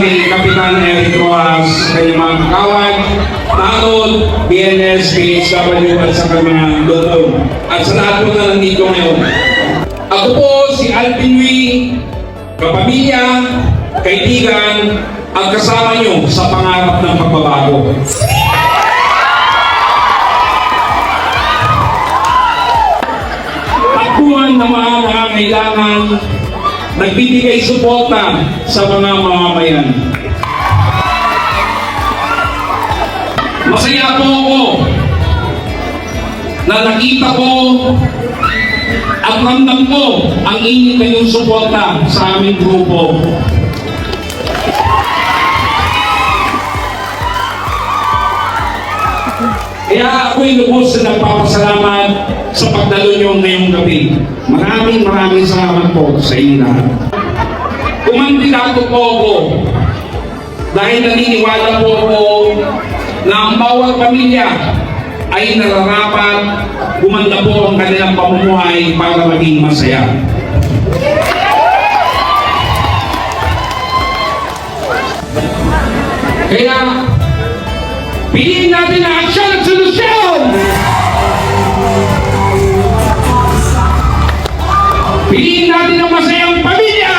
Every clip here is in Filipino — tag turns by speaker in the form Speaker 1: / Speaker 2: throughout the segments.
Speaker 1: kay Kapitan Eric Rojas, kay mga kawan, Tanod, BNS, PHW at sa mga lotong. At sa lahat po na nandito ngayon. Ako po si Alvin Wee, kapamilya, kaibigan, ang kasama nyo sa pangarap ng pagbabago. Takbuhan ng mga nangangailangan, nagbibigay suporta sa mga mamamayan. Masaya po ako na nakita ko at ramdam ko ang inyong kayong suporta sa aming grupo. Kaya ako'y lubos na nagpapasalamat sa pagdalo niyo ngayong gabi. Maraming maraming salamat po sa inyo lahat. Kumandidato po ako dahil naniniwala po ako na ang bawat pamilya ay nararapat gumanda po ang kanilang pamumuhay para maging masaya. Kaya, Piliin natin ang aksyon at solusyon! Piliin natin ang masayang pamilya!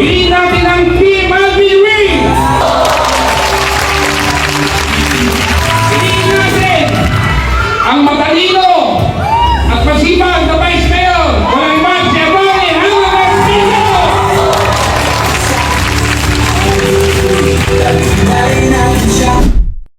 Speaker 1: Piliin natin ang PMLB ring! Piliin natin ang madali